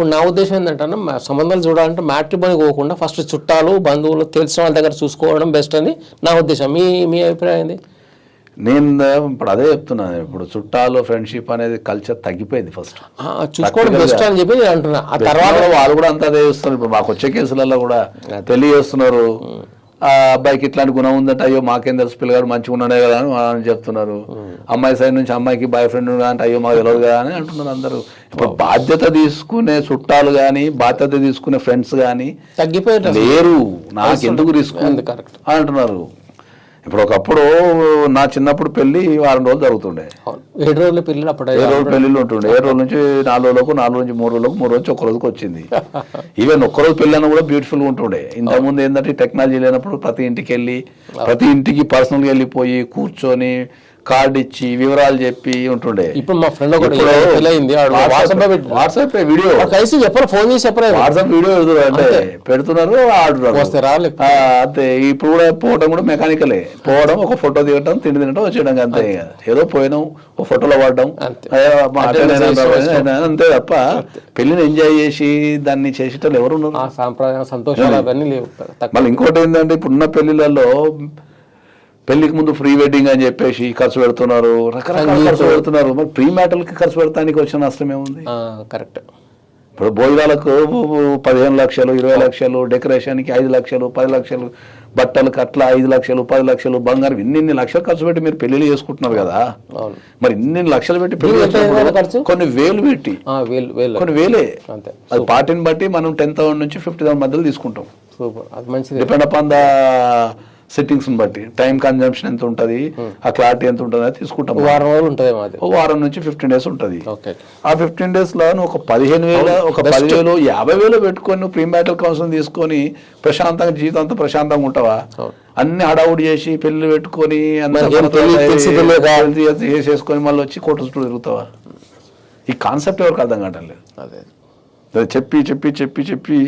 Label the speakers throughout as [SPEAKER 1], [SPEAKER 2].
[SPEAKER 1] ఇప్పుడు నా ఉద్దేశం ఏంటంటే సంబంధాలు చూడాలంటే మ్యాట్రిమోని పోకుండా ఫస్ట్ చుట్టాలు బంధువులు తెలిసిన వాళ్ళ దగ్గర చూసుకోవడం బెస్ట్ అని నా ఉద్దేశం. మీ మీ అభిప్రాయం ఏంది?
[SPEAKER 2] నేను ఇప్పుడు అదే చెప్తున్నాను ఇప్పుడు చుట్టాలు ఫ్రెండ్షిప్ అనేది కల్చర్ తగ్గిపోయింది ఫస్ట్
[SPEAKER 1] చూసుకోవడం బెస్ట్ అని చెప్పి నేను అంటున్నా. ఆ తర్వాత
[SPEAKER 2] వాళ్ళు కూడా అంతా అదే చేస్తున్నారు. ఇప్పుడు మాకు వచ్చే కేసులలో కూడా తెలియజేస్తున్నారు. అబ్బాయికి ఇట్లాంటి గుణం ఉందంటే అయ్యో మాకేం తెలుసు పిల్లగాడు మంచిగా ఉన్నాడే కదా అని చెప్తున్నారు. అమ్మాయి సైడ్ నుంచి అమ్మాయికి బాయ్ ఫ్రెండ్ అంటే అయ్యో మాకు తెలియదు కదా అని అంటున్నారు అందరూ. ఇప్పుడు బాధ్యత తీసుకునే చుట్టాలు కానీ బాధ్యత తీసుకునే ఫ్రెండ్స్ కానీ
[SPEAKER 1] తగ్గిపోయేట
[SPEAKER 2] లేరు. నాకు ఎందుకు రిస్క్?
[SPEAKER 1] కరెక్ట్
[SPEAKER 2] అంటున్నారు. ఇప్పుడు ఒకప్పుడు నా చిన్నప్పుడు పెళ్ళి వారం రోజులు జరుగుతుండే.
[SPEAKER 1] ఏడు రోజుల పిల్లలు అప్పుడు.
[SPEAKER 2] ఏ రోజు పెళ్ళిళ్ళు ఉంటుండే. ఏ రోజు నుంచి నాలుగు రోజులకు నాలుగు నుంచి మూడు రోజులకు మూడు రోజు ఒక్క రోజుకి వచ్చింది. ఈవెన్ ఒక్క రోజు పెళ్ళి అన్న కూడా బ్యూటిఫుల్ ఉంటుండే. ఇంతకుముందు ఏంటంటే టెక్నాలజీ లేనప్పుడు ప్రతి ఇంటికి వెళ్ళి ప్రతి ఇంటికి పర్సనల్గా వెళ్ళిపోయి కూర్చొని కార్డు ఇచ్చి వివరాలు చెప్పి ఉంటుండే.
[SPEAKER 1] ఇప్పుడు మా ఫ్రెండ్ ఒకటి పెళ్ళయింది వాట్సాప్
[SPEAKER 2] వాట్సాప్ వీడియో.
[SPEAKER 1] వాడు కలిసి చెప్పరు ఫోన్ చేసి చెప్పరు
[SPEAKER 2] వాట్సాప్ వీడియో అంటే పెడుతున్నారు ఆడుతున్నారు.
[SPEAKER 1] వస్తే రాలేదు
[SPEAKER 2] అంతే. ఇప్పుడు కూడా పోవడం కూడా మెకానికలే. పోవడం ఒక ఫోటో దిగటం తిండి తినటం వచ్చేయడం అంతే. ఏదో పోయినాం ఒక ఫోటోలో పడడం.
[SPEAKER 1] అంతే.
[SPEAKER 2] తప్ప పెళ్ళిని ఎంజాయ్ చేసి దాన్ని చేసేటోళ్ళు ఎవరు ఉన్నారు
[SPEAKER 1] ఆ సాంప్రదాయం సంతోషాలు అవన్నీ లేవు.
[SPEAKER 2] మళ్ళీ ఇంకోటి ఏంటంటే ఇప్పుడున్న పెళ్ళిళ్ళలో పెళ్ళికి ముందు ప్రీ వెడ్డింగ్ అని చెప్పేసి ఖర్చు పెడుతున్నారు రకరకాల ఖర్చు పెడుతున్నారు. మరి ప్రీ మ్యాటర్లకి ఖర్చు పెడతానికి వచ్చిన నష్టం ఏముంది?
[SPEAKER 1] కరెక్ట్.
[SPEAKER 2] ఇప్పుడు భోజనాలకు పదిహేను లక్షలు ఇరవై లక్షలు డెకరేషన్కి ఐదు లక్షలు పది లక్షలు బట్టలకు అట్లా ఐదు లక్షలు పది లక్షలు బంగారం ఇన్ని ఇన్ని లక్షలు ఖర్చు పెట్టి మీరు పెళ్ళిళ్ళు చేసుకుంటున్నారు కదా? మరి ఇన్ని లక్షలు పెట్టి
[SPEAKER 1] పెళ్ళి?
[SPEAKER 2] కొన్ని వేలు పెట్టి.
[SPEAKER 1] ఆ, వేలు వేలు.
[SPEAKER 2] కొన్ని వేలే.
[SPEAKER 1] అంతే.
[SPEAKER 2] అది పార్టీని బట్టి మనం టెన్ థౌసండ్ నుంచి ఫిఫ్టీ థౌసండ్ మధ్యలో తీసుకుంటాం.
[SPEAKER 1] సూపర్. అది మంచిది.
[SPEAKER 2] డిపెండ్ అపాన్ ద సెట్టింగ్స్ బట్టి. టైం కన్జంప్షన్ ఎంత ఉంటుంది? ఆ క్లారిటీ ఎంత ఉంటుంది? అది తీసుకుంటాం
[SPEAKER 1] వారం రోజులు ఉంటుంది
[SPEAKER 2] వారం నుంచి ఫిఫ్టీన్ డేస్ ఉంటుంది. ఆ ఫిఫ్టీన్ డేస్లో ఒక పదిహేను వేల ఒక పదివేలు యాభై వేలు పెట్టుకొని నువ్వు ప్రీమ్యాటల్ కౌన్సిల్ తీసుకొని ప్రశాంతంగా జీవితం అంతా ప్రశాంతంగా ఉంటావా. అన్ని హడావుడి చేసి పెళ్ళి పెట్టుకొని చేసేసుకొని మళ్ళీ వచ్చి కోట చుట్టూ తిరుగుతావా? ఈ కాన్సెప్ట్ ఎవరికి అర్థం కావట్లేదు
[SPEAKER 1] అదే
[SPEAKER 2] అది. చెప్పి చెప్పి చెప్పి చెప్పి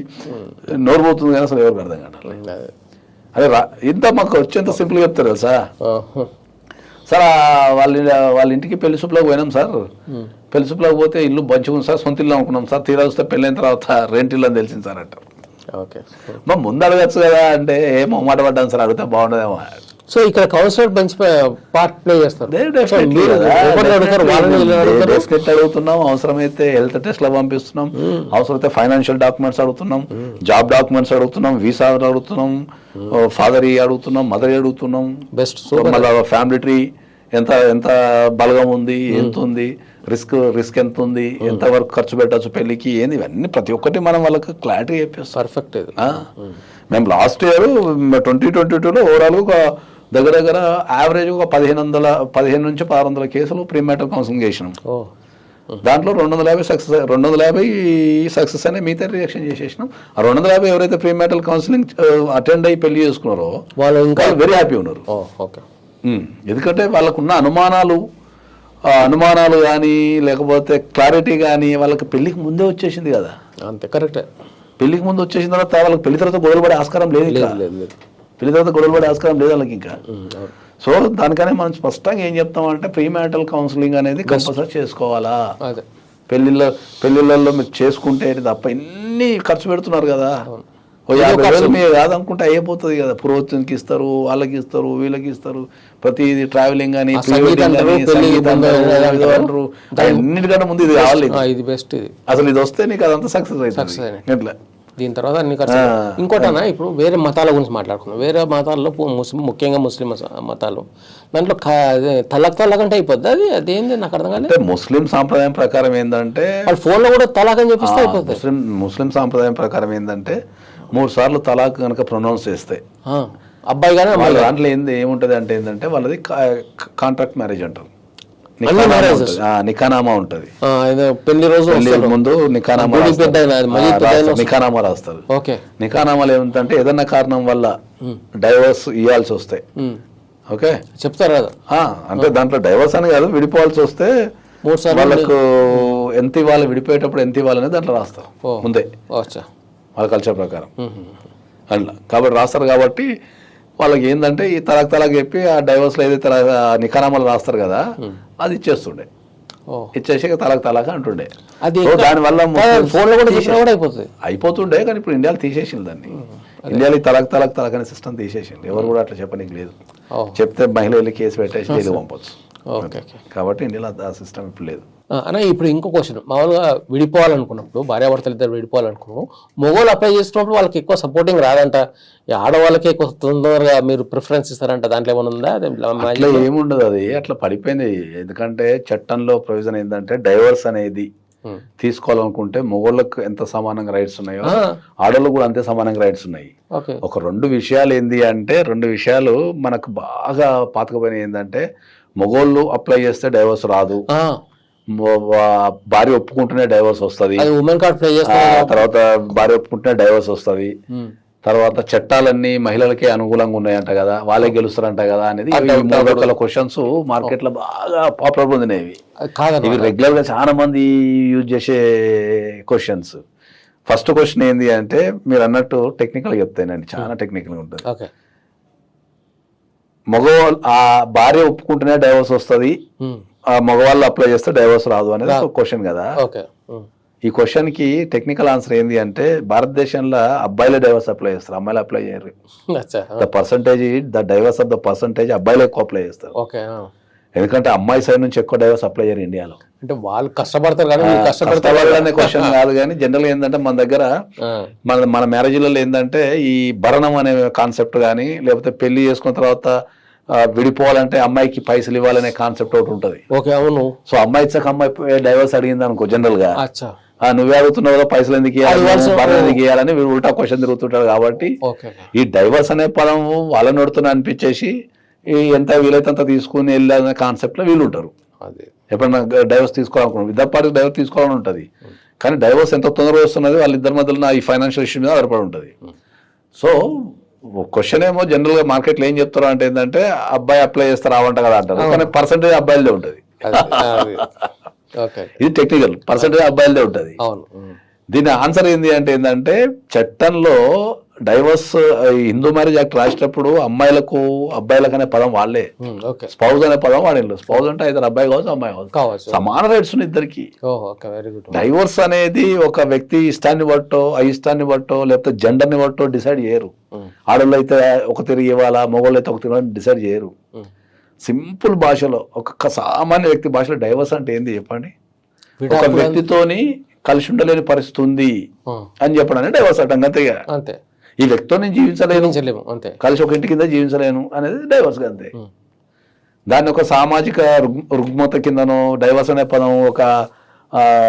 [SPEAKER 2] నోరు పోతుంది కానీ అసలు ఎవరికి అర్థం కావట్లేదు
[SPEAKER 1] అదే
[SPEAKER 2] అదే రా ఇంత మాకు వచ్చేంత సింపుల్ చెప్తారు తెలుసా. సార్ వాళ్ళ వాళ్ళ ఇంటికి పెళ్ళి చూపులోకి పోయినాం సార్. పెళ్ళి చూపులోకి పోతే ఇల్లు మంచిగా ఉంది సార్ సొంత ఇల్లు అనుకున్నాం సార్. తీరా చూస్తే పెళ్ళైన తర్వాత రెంట్ ఇల్లు అని తెలిసింది సార్ అంటారు
[SPEAKER 1] ఓకే.
[SPEAKER 2] మా ముందు అడగచ్చు కదా అంటే ఏమో మాట పడ్డాను సార్ అడిగితే బాగుండదేమో.
[SPEAKER 1] సో ఇక్కడ కౌన్సిలర్ మంచి పార్ట్ ప్లే చేస్తారు.
[SPEAKER 2] అడుగుతున్నాం అవసరమైతే హెల్త్ టెస్ట్లో పంపిస్తున్నాం అవసరమైతే ఫైనాన్షియల్ డాక్యుమెంట్స్ అడుగుతున్నాం జాబ్ డాక్యుమెంట్స్ అడుగుతున్నాం వీసా అడుగుతున్నాం ఫాదర్ అడుగుతున్నాం మదర్ అడుగుతున్నాం
[SPEAKER 1] బెస్ట్
[SPEAKER 2] మళ్ళీ ఫ్యామిలీ ట్రీ ఎంత ఎంత బలగం ఉంది ఎంత ఉంది రిస్క్ రిస్క్ ఎంత ఉంది ఎంత వరకు ఖర్చు పెట్టచ్చు పెళ్ళికి ఏంది ఇవన్నీ ప్రతి ఒక్కటి మనం వాళ్ళకి క్లారిటీ చెప్పేస్తాం.
[SPEAKER 1] పర్ఫెక్ట్ ఇది?
[SPEAKER 2] మేము లాస్ట్ ఇయర్ ట్వంటీ ట్వంటీ టూలో ఓవరాల్ ఒక దగ్గర దగ్గర యావరేజ్ ఒక పదిహేను వందల పదిహేను నుంచి పదహారు వందల కేసులు ప్రీమేటర్ కౌన్సిలింగ్ చేసినాం. దాంట్లో రెండు వందల యాభై సక్సెస్ రెండు వందల యాభై సక్సెస్ అనే మిగతా రియాక్షన్ చేసేసినాం. ఆ రెండు వందల యాభై ఎవరైతే ప్రీమేటల్ కౌన్సిలింగ్ అటెండ్ అయ్యి పెళ్ళి చేసుకున్నారో
[SPEAKER 1] వాళ్ళు ఇంకా
[SPEAKER 2] వెరీ హ్యాపీ ఉన్నారు. ఎందుకంటే వాళ్ళకున్న అనుమానాలు అనుమానాలు కానీ లేకపోతే క్లారిటీ కానీ వాళ్ళకి పెళ్ళికి ముందే వచ్చేసింది కదా.
[SPEAKER 1] అంతే కరెక్టే
[SPEAKER 2] పెళ్ళికి ముందు వచ్చేసిన తర్వాత వాళ్ళకి పెళ్ళి తర్వాత గొడవలు పడే ఆస్కారం లేదు. పెళ్ళి తర్వాత గొడవలు పడే ఆస్కారం లేదు వాళ్ళకి ఇంకా. సో దానికనే మనం స్పష్టంగా ఏం చెప్తామంటే ప్రీ మ్యాటల్ కౌన్సిలింగ్ అనేది కంపల్సరీ చేసుకోవాలా? పెళ్ళిళ్ళ పెళ్ళిళ్ళల్లో మీరు చేసుకుంటే తప్ప ఇన్ని ఖర్చు పెడుతున్నారు కదా. యాభై వేలు మీరు కాదనుకుంటే అయిపోతుంది కదా. పురోహితునికి ఇస్తారు వాళ్ళకి ఇస్తారు వీళ్ళకి ఇస్తారు. ప్రతి ఇది ట్రావెలింగ్ అని. అన్నిటికంటే ముందు ఇది కావాలి.
[SPEAKER 1] ఇది బెస్ట్ ఇది.
[SPEAKER 2] అసలు ఇది వస్తే నీకు అదంతా సక్సెస్ అవుతుంది. ఇట్లా
[SPEAKER 1] దీని తర్వాత అన్ని ఖర్చు. ఇంకోటనా ఇప్పుడు వేరే మతాల గురించి మాట్లాడుకున్నాం వేరే మతాల్లో ముఖ్యంగా ముస్లిం మస- మతాలు. దాంట్లో తలక్ తలక్ అంటే అయిపోద్ది? అది అదేంది? నాకు అర్థం కాలేదు.
[SPEAKER 2] ముస్లిం సాంప్రదాయం ప్రకారం ఏంటంటే
[SPEAKER 1] వాళ్ళు ఫోన్లో కూడా తలాక్ అని చెప్పిస్తే అయిపోతుంది
[SPEAKER 2] ముస్లిం ముస్లిం సాంప్రదాయం ప్రకారం ఏంటంటే మూడు సార్లు తలాక్ కనుక ప్రొనౌన్స్ చేస్తే.
[SPEAKER 1] అబ్బాయి కానీ
[SPEAKER 2] దాంట్లో ఏంది ఏముంటది అంటే ఏంటంటే వాళ్ళది కాంట్రాక్ట్ మ్యారేజ్ అంటారు. నికానామా. ఉంటది.
[SPEAKER 1] పెళ్ళి రోజు.
[SPEAKER 2] ముందు నికానామా రాస్తారు. నికానామా నికానామాలు ఏమిటంటే ఏదన్నా కారణం వల్ల డైవర్స్ ఇవ్వాల్సి వస్తాయి. ఓకే?
[SPEAKER 1] చెప్తారు కదా.
[SPEAKER 2] అంటే దాంట్లో డైవర్స్ అని కాదు విడిపోవాల్సి వస్తే వాళ్ళకు ఎంత ఇవ్వాలి విడిపోయేటప్పుడు ఎంత ఇవ్వాలనేది దాంట్లో రాస్తారు
[SPEAKER 1] ఓ.
[SPEAKER 2] ముందే. వాళ్ళ కల్చర్ ప్రకారం. అట్లా. కాబట్టి రాస్తారు కాబట్టి వాళ్ళకి ఏంటంటే ఈ తలాక్ తలాక్ చెప్పి ఆ డైవర్స్లో ఏదైతే నికానామాలు రాస్తారు కదా అది ఇచ్చేస్తుండే. ఇచ్చేసి తలకు తలక అంటుండే.
[SPEAKER 1] అది
[SPEAKER 2] దానివల్ల
[SPEAKER 1] ఫోన్లో కూడా అయిపోతుంది.
[SPEAKER 2] అయిపోతుండే కానీ ఇప్పుడు ఇండియాలో తీసేసింది దాన్ని. ఇండియాలో ఈ తలక్ తలక్ తలక్ అనే సిస్టమ్ తీసేసింది ఎవరు కూడా అట్లా చెప్పనీకి లేదు. చెప్తే మహిళ వెళ్ళి కేసు పెట్టేసి జైలు పంపొచ్చు. కాబట్టి ఇండియాలో ఆ సిస్టమ్ ఇప్పుడు లేదు.
[SPEAKER 1] అన్న ఇప్పుడు ఇంకో క్వశ్చన్ మామూలుగా విడిపోవాలనుకున్నప్పుడు భార్యాభర్తలు ఇద్దరు విడిపోవాలనుకున్నాము మొగోళ్ళు అప్లై చేసినప్పుడు వాళ్ళకి ఎక్కువ సపోర్టింగ్ రాదంట. ఆడవాళ్ళకి ఎక్కువ తొందరగా మీరు ప్రిఫరెన్స్ ఇస్తారంట. దాంట్లో ఏమైనా ఉందా?
[SPEAKER 2] ఏముండదు అది. అట్లా పడిపోయింది. ఎందుకంటే చట్టంలో ప్రొవిజన్ ఏంటంటే డైవర్స్ అనేది. తీసుకోవాలనుకుంటే మొగోళ్ళకు ఎంత సమానంగా రైట్స్ ఉన్నాయో ఆడవాళ్ళకు కూడా అంతే సమానంగా రైట్స్ ఉన్నాయి.
[SPEAKER 1] ఓకే.
[SPEAKER 2] ఒక రెండు విషయాలు ఏంది అంటే రెండు విషయాలు మనకు బాగా పాతకపోయినాయి ఏంటంటే మొగోళ్ళు అప్లై చేస్తే డైవర్స్ రాదు. భార్య ఒప్పుకుంటేనే డైవర్స్ వస్తుంది. తర్వాత భార్య ఒప్పుకుంటేనే డైవర్స్ వస్తుంది. తర్వాత చట్టాలన్నీ మహిళలకే అనుకూలంగా ఉన్నాయంట కదా వాళ్ళే గెలుస్తారంట కదా అనేది మూడు రకాల క్వశ్చన్స్ మార్కెట్లో బాగా పాపులర్ పొందినాయి ఇవి. రెగ్యులర్గా చాలా మంది యూజ్ చేసే క్వశ్చన్స్ ఫస్ట్ క్వశ్చన్ ఏంది అంటే మీరు అన్నట్టు టెక్నికల్ చెప్తానండి. చాలా టెక్నికల్ ఉంటుంది. మగవాళ్ళు ఆ భార్య ఒప్పుకుంటేనే డైవర్స్ వస్తుంది.
[SPEAKER 1] ఉమ్,
[SPEAKER 2] ఆ మగవాళ్ళు అప్లై చేస్తే డైవర్స్ రాదు అనేది ఒక క్వశ్చన్ కదా.
[SPEAKER 1] ఓకే. ఉమ్,
[SPEAKER 2] ఈ క్వశ్చన్కి టెక్నికల్ ఆన్సర్ ఏంది అంటే భారతదేశంలో అబ్బాయిలే డైవర్స్ అప్లై చేస్తారు అమ్మాయిలు అప్లై చేయరు. The percentage the divorce of the percentage అబ్బాయిలు ఎక్కువ అప్లై చేస్తారు. ఎందుకంటే అమ్మాయి సైడ్ నుంచి ఎక్కువ డైవర్స్ అప్లై చేయరు ఇండియాలో.
[SPEAKER 1] అంటే వాళ్ళు కష్టపడతారు కానీ కష్టపడతారు
[SPEAKER 2] క్వశ్చన్ కాదు. కానీ జనరల్ ఏంటంటే మన దగ్గర మన మన మ్యారేజ్లలో ఏంటంటే ఈ భరణం అనే కాన్సెప్ట్ కానీ లేకపోతే పెళ్ళి చేసుకున్న తర్వాత విడిపోవాలంటే అమ్మాయికి పైసలు ఇవ్వాలనే కాన్సెప్ట్ ఒకటి ఉంటుంది.
[SPEAKER 1] ఓకే అవును.
[SPEAKER 2] సో అమ్మాయి ఇచ్చాక అమ్మాయి డైవర్స్ అడిగింది అనుకో జనరల్గా. నువ్వే అడుగుతున్నావు కదా, పైసలు ఎందుకు ఇవ్వాలి ఎందుకు ఇవ్వాలని ఉల్టా క్వశ్చన్ తిరుగుతుంటాడు కాబట్టి ఈ డైవర్స్ అనే పదం వాళ్ళని నడుతున్నా అనిపించేసి ఎంత వీలైతే అంత తీసుకుని వెళ్ళాలనే కాన్సెప్ట్లో వీళ్ళు ఉంటారు.
[SPEAKER 1] అది.
[SPEAKER 2] ఎప్పుడన్నా డైవర్స్ తీసుకోవాలనుకున్నాం ఇద్దరు పార్టీ డైవర్స్ తీసుకోవాలని ఉంటుంది. కానీ డైవర్స్ ఎంత తొందరగా వస్తున్నది వాళ్ళిద్దరి మధ్యలో ఈ ఫైనాన్షియల్ ఇష్యూ మీద ఆధారపడి ఉంటుంది. సో క్వశ్చన్ ఏమో జనరల్గా మార్కెట్లో ఏం చెప్తారు అంటే ఏంటంటే అబ్బాయి అప్లై చేస్తే రావంట కదా అంటారు. కానీ పర్సంటేజ్ అబ్బాయిలదే ఉంటుంది. ఇది టెక్నికల్ పర్సంటేజ్ అబ్బాయిలదే ఉంటుంది. దీని ఆన్సర్ ఏంటి అంటే ఏంటంటే చట్టంలో డైవర్స్ హిందూ మ్యారేజ్ యాక్ట్ రాసేటప్పుడు అమ్మాయిలకు అబ్బాయిలకు అనే పదం వాళ్ళే. స్పౌజ్ అనే పదం వాడిండ్రు స్పౌజ్ అంటే ఇద్దరు అబ్బాయి కావచ్చు అమ్మాయి కావచ్చు.
[SPEAKER 1] కావచ్చు.
[SPEAKER 2] సమాన రైట్స్ ఉన్నాయి ఇద్దరికి. డైవర్స్ అనేది ఒక వ్యక్తి ఇష్టాన్ని బట్టో అయిష్టాన్ని బట్టో లేకపోతే జెండర్ని బట్టో డిసైడ్ చేయరు. ఆడవాళ్ళు అయితే ఒక తిరిగి ఇవ్వాలా మగవాళ్ళు అయితే ఒక తిరిగి డిసైడ్ చేయరు. సింపుల్ భాషలో ఒక సామాన్య వ్యక్తి భాషలో డైవర్స్ అంటే ఏంది చెప్పండి? ఒక వ్యక్తితోని కలిసి ఉండలేని పరిస్థితి ఉంది అని చెప్పడానికి డైవర్స్ అంటాం అంతేగా
[SPEAKER 1] అంతే.
[SPEAKER 2] ఈ వ్యక్తితో నేను జీవించలేను
[SPEAKER 1] అంతే
[SPEAKER 2] కలిసి ఒక ఇంటి కింద జీవించలేను అనేది డైవర్స్ అంతే. దాన్ని ఒక సామాజిక రుగ్- రుగ్మత కిందనో డైవర్స్ అనే పదం ఒక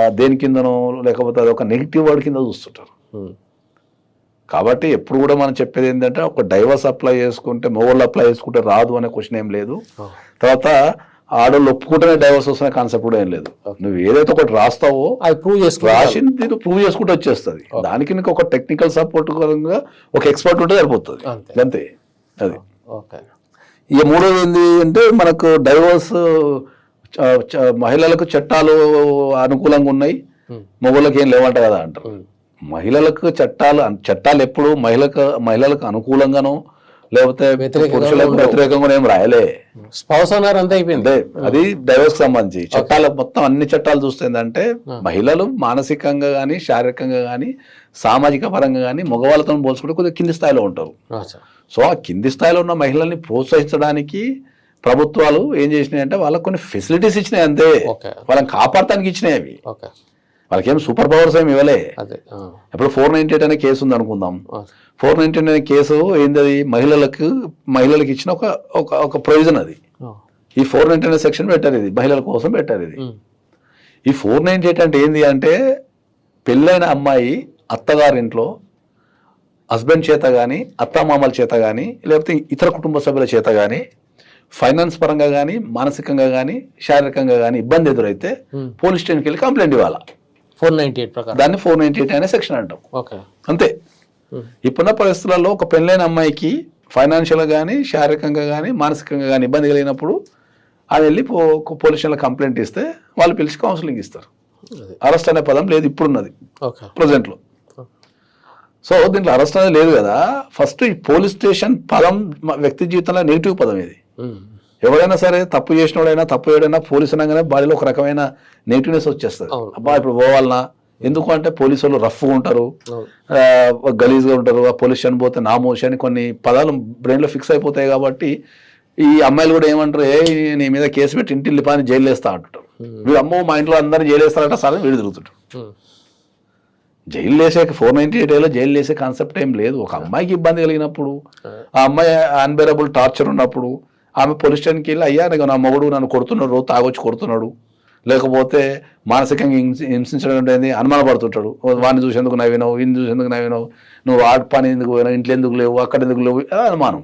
[SPEAKER 2] దేని కిందనో లేకపోతే అది ఒక నెగిటివ్ వర్డ్ కింద చూస్తుంటారు. కాబట్టి ఎప్పుడు కూడా మనం చెప్పేది ఏంటంటే ఒక డైవర్స్ అప్లై చేసుకుంటే మొగోళ్ళు అప్లై చేసుకుంటే రాదు అనే క్వశ్చన్ ఏం లేదు. తర్వాత ఆడోళ్ళు ఒప్పుకుంటేనే డైవర్స్ వస్తున్న కాన్సెప్ట్ కూడా ఏం లేదు. నువ్వు ఏదైతే ఒకటి రాస్తావో
[SPEAKER 1] అది ప్రూవ్ చేసుకోవాలి
[SPEAKER 2] రాసింది ప్రూవ్ చేసుకుంటూ వచ్చేస్తుంది. దానికి నీకు ఒక టెక్నికల్ సపోర్ట్గా ఒక ఎక్స్పర్ట్ ఉంటే సరిపోతుంది.
[SPEAKER 1] అంతే.
[SPEAKER 2] అది.
[SPEAKER 1] ఓకే
[SPEAKER 2] ఇక మూడోది ఏంటి అంటే మనకు డైవర్స్ మహిళలకు చట్టాలు అనుకూలంగా ఉన్నాయి.
[SPEAKER 1] ఉమ్.
[SPEAKER 2] మగవాళ్ళకి ఏం లేవంట కదా అంటారు.
[SPEAKER 1] ఉమ్.
[SPEAKER 2] మహిళలకు చట్టాలు చట్టాలు ఎప్పుడు మహిళకు మహిళలకు అనుకూలంగానో లేకపోతే
[SPEAKER 1] వ్యతిరేకంగా
[SPEAKER 2] పురుషులకు
[SPEAKER 1] ఉండవు.
[SPEAKER 2] వ్యతిరేకంగా ఏం రాయలే.
[SPEAKER 1] స్పౌస్ అన్నారు అంతే అయిపోయింది.
[SPEAKER 2] అదే డైవర్స్ సంబంధించి. చట్టాలు మొత్తం అన్ని చట్టాలు చూస్తే ఏంటంటే మహిళలు మానసికంగా కానీ శారీరకంగా కానీ సామాజిక పరంగా కానీ మగవాళ్ళతో పోల్చుకుంటే కొద్దిగా కింది స్థాయిలో ఉంటారు. సో ఆ కింది స్థాయిలో ఉన్న మహిళల్ని ప్రోత్సహించడానికి ప్రభుత్వాలు ఏం చేసినాయి అంటే వాళ్ళకి కొన్ని ఫెసిలిటీస్ ఇచ్చినాయి అంతే. వాళ్ళని కాపాడటానికి ఇచ్చినాయి అవి. వాళ్ళకి సూపర్ పవర్స్ ఏమి ఇవ్వలే
[SPEAKER 1] అదే.
[SPEAKER 2] ఇప్పుడు ఫోర్ నైన్టీ ఎయిట్ అనే కేసు ఉంది అనుకుందాం. ఫోర్ నైన్టీ అనే కేసు ఏంటది మహిళలకు మహిళలకు ఇచ్చిన ఒక ఒక ఒక ప్రొవిజన్ అది. ఈ ఫోర్ నైన్టీ అనే సెక్షన్ పెట్టారు ఇది మహిళల కోసం పెట్టారు ఇది. ఈ ఫోర్ నైన్టీ ఎయిట్ అంటే ఏంది అంటే పెళ్ళైన అమ్మాయి అత్తగారింట్లో హస్బెండ్ చేత కానీ అత్తమామల చేత కానీ లేకపోతే ఇతర కుటుంబ సభ్యుల చేత కానీ ఫైనాన్స్ పరంగా కానీ మానసికంగా కానీ శారీరకంగా కానీ ఇబ్బంది ఎదురైతే. పోలీస్ స్టేషన్కి వెళ్ళి కంప్లైంట్ ఇవ్వాలా
[SPEAKER 1] ఫోర్ నైన్టీ ఎయిట్ ప్రకారం.
[SPEAKER 2] దాన్ని ఫోర్ నైన్టీ ఎయిట్ అనే సెక్షన్ అంటాం.
[SPEAKER 1] ఓకే.
[SPEAKER 2] అంతే.
[SPEAKER 1] ఉమ్.
[SPEAKER 2] ఇప్పుడున్న పరిస్థితులలో ఒక పెళ్ళైన అమ్మాయికి ఫైనాన్షియల్గా కానీ శారీరకంగా కానీ మానసికంగా కానీ ఇబ్బంది కలిగినప్పుడు అది వెళ్ళి పో పోలీస్ స్టేషన్లో కంప్లైంట్ ఇస్తే వాళ్ళు పిలిచి కౌన్సిలింగ్ ఇస్తారు. అరెస్ట్ అనే పదం లేదు ఇప్పుడున్నది. ప్రజెంట్లో. సో దీంట్లో అరెస్ట్ అనేది లేదు కదా. ఫస్ట్ ఈ పోలీస్ స్టేషన్ పదం వ్యక్తి జీవితంలో నెగిటివ్ పదం ఇది ఎవరైనా సరే తప్పు చేసినోడైనా తప్పు చేయడైనా పోలీసు అనగానే బాడీలో ఒక రకమైన నెగిటివ్నెస్ వచ్చేస్తుంది. అబ్బా ఇప్పుడు పోవాలనా? ఎందుకు అంటే పోలీసు వాళ్ళు రఫ్గా ఉంటారు గలీజ్గా ఉంటారు. ఆ పోలీస్ పోతే నామోషి అని కొన్ని పదాలు బ్రెయిన్లో ఫిక్స్ అయిపోతాయి కాబట్టి ఈ అమ్మాయిలు కూడా ఏమంటారు ఏ నీ మీద కేసు పెట్టి ఇంటి వెళ్ళిపోయి జైలు వేస్తా అంటుంటారు వీడు అమ్మో మా ఇంట్లో అందరినీ జైలు వేస్తారంట సార్ వీడు తిరుగుతుంటారు. జైలు వేసే ఫోర్ నైన్టీ ఎయిట్లో జైలు వేసే కాన్సెప్ట్ ఏం లేదు. ఒక అమ్మాయికి ఇబ్బంది కలిగినప్పుడు ఆ అమ్మాయి అన్బేరబుల్ టార్చర్ ఉన్నప్పుడు ఆమె పోలీస్ స్టేషన్కి వెళ్ళి అయ్యా నాకు నా మొగుడు నన్ను కొడుతున్నాడు తాగొచ్చి కొడుతున్నాడు. లేకపోతే మానసికంగా హింస- హింసించడం అనేది అనుమానపడుతుంటాడు. వాడిని చూసేందుకు నవ్వినావు వీడిని చూసేందుకు నవ్వినావు. నువ్వు ఆడ పని ఎందుకు పోయినావు? ఇంట్లో ఎందుకు లేవు? అక్కడ ఎందుకు లేవు? అనుమానం.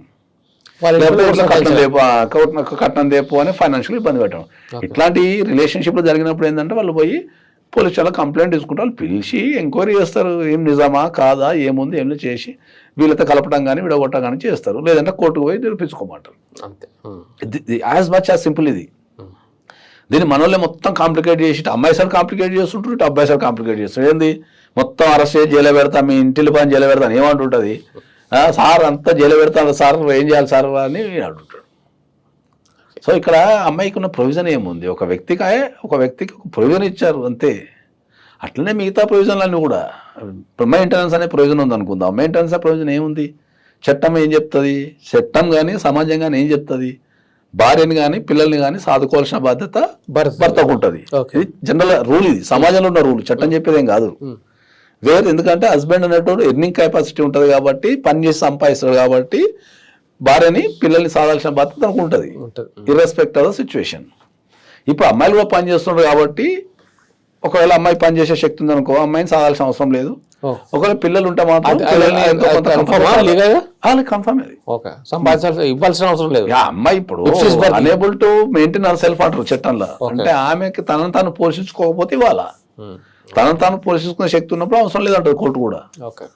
[SPEAKER 2] కట్నం లేపు ఆ, కట్నం కట్నం లేపు అని ఫైనాన్షియల్ ఇబ్బంది పెట్టడం. ఇట్లాంటి రిలేషన్షిప్లు జరిగినప్పుడు ఏంటంటే వాళ్ళు పోయి పోలీస్ స్టేషన్లో కంప్లైంట్ తీసుకుంటే వాళ్ళు పిలిచి ఎంక్వైరీ చేస్తారు. ఏం నిజమా? కాదా? ఏముంది? ఏం లేదు చేసి వీళ్ళతో కలపడం కానీ విడగొట్టడం కానీ చేస్తారు. లేదంటే కోర్టుకు పోయి నిరూపించుకోమంటారు.
[SPEAKER 1] అంతే.
[SPEAKER 2] యాజ్ మచ్ యాజ్ సింపుల్ ఇది. దీన్ని మనోళ్ళే మొత్తం కాంప్లికేట్ చేసి అమ్మాయి సార్ కాంప్లికేట్ చేస్తుంటారు ఇటు అబ్బాయి సార్ కాంప్లికేట్ చేస్తారు. ఏంది? మొత్తం అరెస్ట్ చేసి జైలు పెడతా మీ ఇంటిలో పని జైలు పెడతాను ఏమంటుంటుంది? సార్ అంతా జైలు పెడతాను సార్ ఏం చేయాలి సార్ అని అంటుంటాడు. సో ఇక్కడ అమ్మాయికి ఉన్న ప్రొవిజన్ ఏముంది? ఒక వ్యక్తికి ఒక వ్యక్తికి ఒక ప్రొవిజన్ ఇచ్చారు అంతే. అట్లనే మిగతా ప్రొవిజన్లు అన్నీ కూడా మెయింటెనెన్స్ అనే ప్రొవిజన్ ఉంది అనుకుందాం. మెయింటెనెన్స్ ప్రొవిజన్ ఏముంది? చట్టం ఏం చెప్తుంది? చట్టం కానీ సమాజం కానీ ఏం చెప్తుంది? భార్యని కానీ పిల్లల్ని కానీ సాదుకోవాల్సిన బాధ్యత
[SPEAKER 1] భర్త.
[SPEAKER 2] భర్తకు ఉంటుంది. ఇది జనరల్ రూల్ ఇది. సమాజంలో ఉన్న రూల్ చట్టం చెప్పేదేం కాదు. వేరు. ఎందుకంటే హస్బెండ్ అనేటోడు ఎర్నింగ్ కెపాసిటీ ఉంటుంది కాబట్టి పని చేసి సంపాదిస్తాడు కాబట్టి భార్యని పిల్లల్ని సాదాల్సిన బాధ్యత తనకు ఉంటుంది. ఇర్రెస్పెక్ట్ ఆఫ్ ద సిచ్యువేషన్ ఇప్పుడు అమ్మాయిలు కూడా పని చేస్తున్నారు కాబట్టి ఒకవేళ అమ్మాయి పని చేసే శక్తి ఉందనుకో అమ్మాయిని సాదాల్సిన అవసరం లేదు. ఒకవేళ పిల్లలు ఉంటే మాత్రం
[SPEAKER 1] అది- సంపాదించాల్సిన ఇవ్వాల్సిన అవసరం లేదు.
[SPEAKER 2] అమ్మాయి ఇప్పుడు. అనేబుల్ టు మెయింటైన్ సెల్ఫ్ అంటారు చట్టంలో. అంటే ఆమెకి తనను తాను పోషించుకోకపోతే ఇవ్వాలా. తనను తాను పోషించుకునే శక్తి ఉన్నప్పుడు అవసరం లేదంటారు కోర్టు కూడా.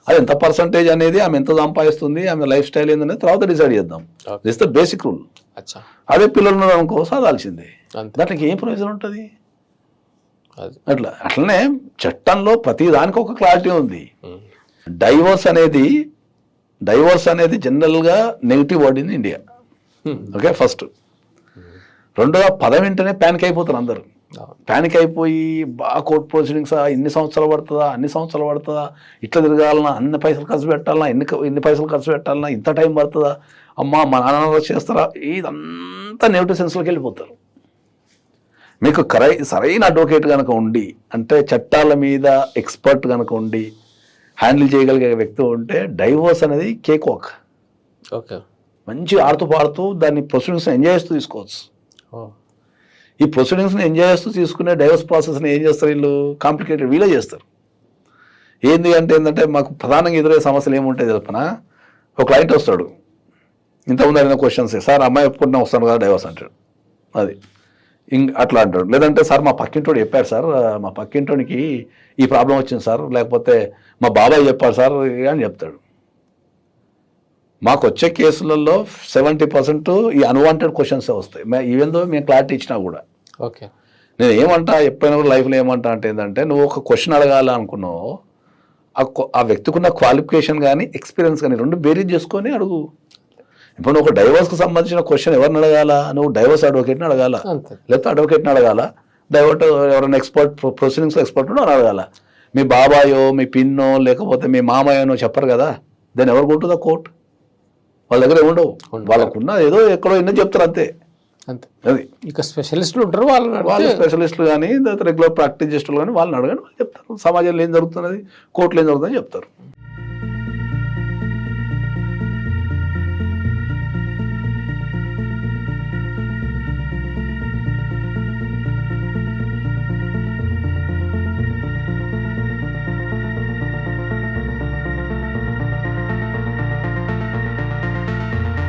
[SPEAKER 2] అది ఎంత పర్సంటేజ్ అనేది ఆమె ఎంత సంపాదిస్తుంది ఆమె లైఫ్ స్టైల్ ఏందనేది తర్వాత డిసైడ్ చేద్దాం. దిస్ ద బేసిక్ రూల్ అదే పిల్లలు ఉన్నారు అనుకో సాదాల్సిందే.
[SPEAKER 1] అంతే.
[SPEAKER 2] దాంట్లోకి ఏం ప్రయోజనం ఉంటుంది? అట్లా అట్లనే చట్టంలో ప్రతి దానికి ఒక క్లారిటీ ఉంది. డైవోర్స్ అనేది డైవోర్స్ అనేది జనరల్గా negative word in India. Okay first రెండోగా పదం వెంటనే ప్యానిక్ అయిపోతారు అందరు. ప్యానిక్ అయిపోయి బాగా కోర్ట్ ప్రొసీడింగ్స్ ఇన్ని సంవత్సరాలు పడుతుందా అన్ని సంవత్సరాలు పడుతుందా? ఇట్లా తిరగాలన్నా అన్ని పైసలు ఖర్చు పెట్టాలన్నా ఎన్ని ఎన్ని పైసలు ఖర్చు పెట్టాలన్నా ఇంత టైం పడుతుందా? అమ్మా మా నాన్న చేస్తారా? ఇదంతా నెగిటివ్ సెన్స్లోకి వెళ్ళిపోతారు. మీకు కరై సరైన అడ్వకేట్ కనుక ఉండి అంటే చట్టాల మీద ఎక్స్పర్ట్ కనుక ఉండి హ్యాండిల్ చేయగలిగే వ్యక్తి ఉంటే డైవోర్స్ అనేది కేక్ వాక్
[SPEAKER 1] ఓకే.
[SPEAKER 2] మంచి ఆడుతూ పాడుతూ దాన్ని ప్రొసీడింగ్స్ ఎంజాయ్ చేస్తూ తీసుకోవచ్చు. ఈ ప్రొసీడింగ్స్ని ఎంజాయ్ చేస్తూ తీసుకునే డైవర్స్ ప్రాసెస్ని ఏం చేస్తారు వీళ్ళు? కాంప్లికేటెడ్ వీలే చేస్తారు. ఏంది అంటే ఏంటంటే మాకు ప్రధానంగా ఎదురయ్యే సమస్యలు ఏముంటాయి చెప్పనా ఒక క్లయింట్ వస్తాడు. ఇంతకుముందు అడిగిన క్వశ్చన్స్ సార్ అమ్మాయి ఎప్పుడు వస్తాను కదా డైవర్స్ అంటాడు. అది. ఇంక అట్లా అంటాడు. లేదంటే సార్ మా పక్కింటోడు చెప్పారు సార్ మా పక్కింటోడికి ఈ ప్రాబ్లం వచ్చింది సార్ లేకపోతే మా బాబాయ్ చెప్పారు సార్ అని చెప్తాడు. మాకు వచ్చే కేసులలో సెవెంటీ పర్సెంట్ ఈ అన్వాంటెడ్ క్వశ్చన్స్ వస్తాయి. ఈవెన్ దో మేము క్లారిటీ ఇచ్చినా కూడా.
[SPEAKER 1] ఓకే.
[SPEAKER 2] నేను ఏమంటా ఎప్పుడైనా కూడా లైఫ్లో ఏమంటా అంటే ఏంటంటే నువ్వు ఒక క్వశ్చన్ అడగాల అనుకున్నావు ఆ వ్యక్తికి ఉన్న క్వాలిఫికేషన్ కానీ ఎక్స్పీరియన్స్ కానీ రెండు బేరీజ్ చేసుకొని అడుగు. ఇప్పుడు నువ్వు ఒక డైవర్స్కి సంబంధించిన క్వశ్చన్ ఎవరిని అడగాల? నువ్వు డైవర్స్ అడ్వకేట్ని అడగాల? లేకపోతే అడ్వకేట్ని అడగాల? డైవర్ట్ ఎవరైనా ఎక్స్పర్ట్ ప్రొసీడింగ్స్ ఎక్స్పర్ట్ అని అడగాల? మీ బాబాయో మీ పిన్నో లేకపోతే మీ మామయ్యనో చెప్పరు కదా? దాన్ని ఎవరికి ఉంటుందా కోర్టు. వాళ్ళ దగ్గర ఉండవు.
[SPEAKER 1] ఉండవు.
[SPEAKER 2] వాళ్ళకున్న ఏదో ఎక్కడో ఎన్నో చెప్తారు అంతే.
[SPEAKER 1] అంతే.
[SPEAKER 2] అది.
[SPEAKER 1] ఇక స్పెషలిస్టులు ఉంటారు వాళ్ళు
[SPEAKER 2] వాళ్ళు స్పెషలిస్టులు కానీ రెగ్యులర్ ప్రాక్టీస్ చేసేవాళ్ళు కానీ వాళ్ళని అడగండి వాళ్ళు చెప్తారు. సమాజంలో ఏం జరుగుతున్నది కోర్టులో ఏం జరుగుతుందని చెప్తారు.